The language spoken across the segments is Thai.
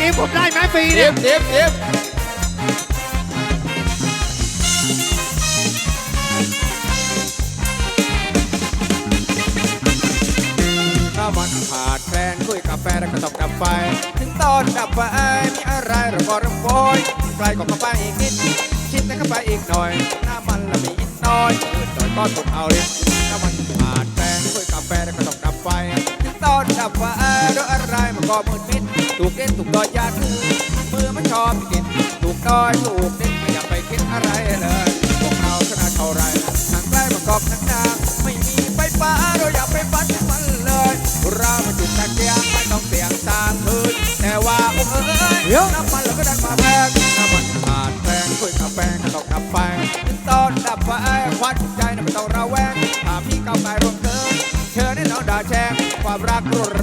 นี้ผมได้ไหมฟรีเอเนี่ยฟเอฟเอฟถ้ามันขาดแคลนคุยกาแฟแล้วก็ต้องดับไฟ ถึงตอนดับไฟมีอะไรเราก็ระโวยไกลก็เข้าไปอีกนิด คิดนะเข้าไปอีกหน่อยน้ำมันละมีอีกน้อยมืดหน่อยก็ทนเอาเลยถ้ามันขาด ก็มืดมิดถูกเล่นถูกดอยยาคือมือมันชอบกินถูกดอยถูกเล่นไม่อยากไปคิดอะไรเลยพวกเราชนะเท่าไรทางใกล้มันกอกนักนาไม่มีไฟฟ้าเราอย่าไปฟัดมันเลยเรามาจุดตะเกียงไม่ต้องเสี่ยงตามคืนแต่ว่าโอ้เอ้ยน้ำมันเราก็ดันมาแพงน้ำมันขาดแพงคุยกาแฟก็ต้องดับไฟถึงตอนดับไฟควันใจน่ะไม่ต้องระแวงถ้าพี่เก้าวไกลรวมเกินเชิญให้น้องด่าแช่งความรักรุน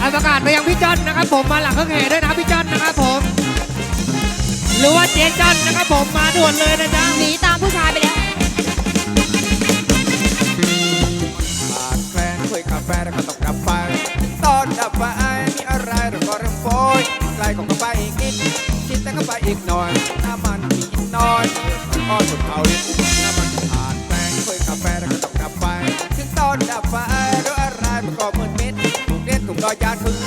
อันประกาศไปยังพี่จ้อนนะครับ ผมมาหลังเครื่องแห่ด้วยนะพี่จ้อนนะครับผม หรือว่าเจ๊จ้อนนะครับผมมาด่วนเลยนะจ๊ะหนีตามผู้ชายไปแล้วขาดแคลนคุยกาแฟแล้วก็ต้องดับไฟตอนดับไฟมีอะไรเราก็เริ่มโฟยไกลก็เข้าไปอีกนิดคิดแต่เข้าไปอีกหน่อยน้ำมันมีอีกน้อยมันก็สุดเอาลิ้นน้ำมันขาดแคลนคุยกาแฟแล้วก็ต้องดับไฟถึงตอนดับไฟด้วยอะไรมันก็มืดมิดถูกเด็ด ถูกดอยยาคือ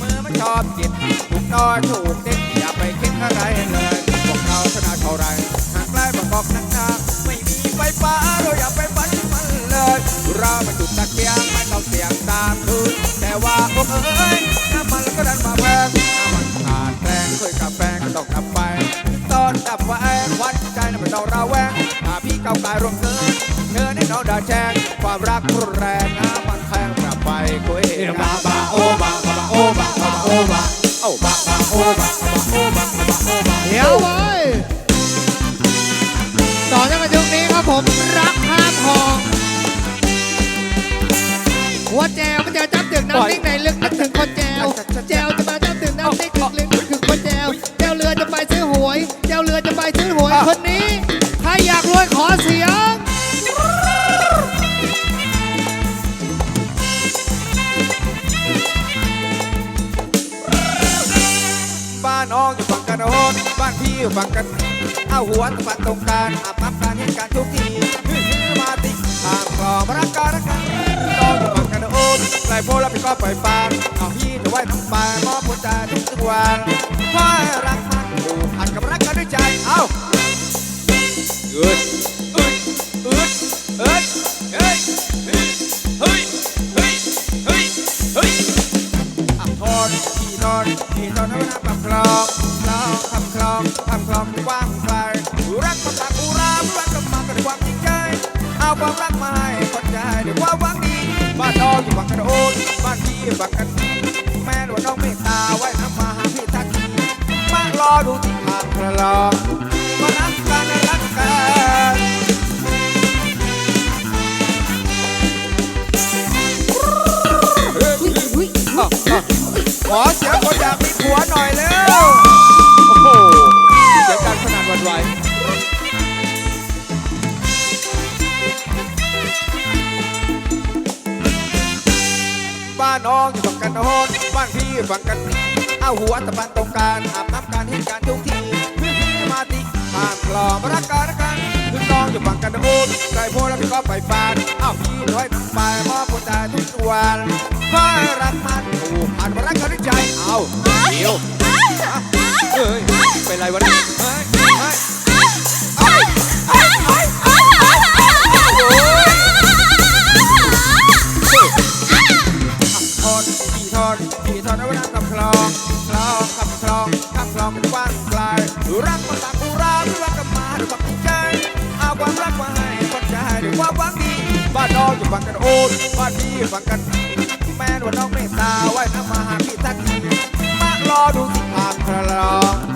มือมันชอบกินถูกดอยถูกเด็ดอย่าไปคิดอะไรเลยพวกเราชนะเท่าไรหากใกล้ประกอบนักหนาไม่มีไฟฟ้าเราอย่าไปฝันมันเลยเรามาจุดตะเกียงไม่ต้องเสียงตามคืนแต่ว่าโอ้เอ้ยน้ำมันก็ดันมาแพงน้ำมันขาดแรงเคยกาแฟก็ต้องดับไฟตอนดับไฟวันใจน่ะไม่ต้องระแวงถ้าพี่เก้ากายรวมเกินเธอได้น้องด่าแช่งความรักรุนแรงน้ำ มันแพงดับไฟคุยบาบาโอบาบาโอบาบาโอบาโอ้บะบะโอบะบะโอบะบะโอบะเดี๋ยวเว้ยต่อจากกันตรงนี้ครับผมรักห้ามหองหัวแจวมันจะจับตึกน้ำนิ่ง นน้องอยู่ฝั่งกันโน้นบ้านพี่อยู่ฝั่งกันเอาหัวตะฟันตรงกลางอาบน้ำการเหตุการทุกทีฮือฮือมาติทางคลองรักกันรักกันน้องอยู่ฝั่งกันโน้นไกลโพแล้วพี่ก็ปล่อยปานเอาพี่จะไว้น้ำปลามอบหัวใจทุกทุกวันคอยรักมันผูกพันกับรักกันด้วยใจเอ้าอึ นขี่นอนขี่นอนให้น้ำลำคลองคลองคำคลองคำคลองกว้างไกลรักมาจากอุรารักกันมากันด้วยความจริงใจเอาความรักมาให้คนใจด้วยความหวังดีบ้านน้องอยู่ฝั่งกันโอนบ้านพี่ฝั่งกันนี้แม่หลวงน้องเมตตาไว้น้ำมาหาพี่ทักทีมารอดูที่ทางคลองมารักกันรักกันอุ้ยอุ้ยอ้าวอ้าว ขอเสียงคนอยากมีผัวหน่อยเร็วโอ้โหเสียงการขนาดวันไหวบ้านน้องอยู่ฝั่งกันโน้นบ้านพี่ฝั่งกันนี้เอาหัวตะปันตรงกางอาบน้ำการเหตุการทุกทีพี่มาติข้ามคลองรักกันรักกันถึงน้องอยู่ฝั่งกันโน้นไกลโพแล้วพี่ก็ไปฟานเอาพี่ด้วยไป ขี่ทอนขี่ทอนเอาไว้น้ำกับคลองคลองกับคลองข้ามคลองเป็นกว้างไกลรักมาตักอุรารักกันมาด้วยความจริงใจเอาความรักมาให้คนใจด้วยความหวังดีบ้านน้องอยู่ฝั่งกันโอนบ้านพี่อยู่ฝั่งกันแม่นว่าน้องเมตตาไว้น้ำมาหาพี่ทักทีมารอดูที่ทางคลอง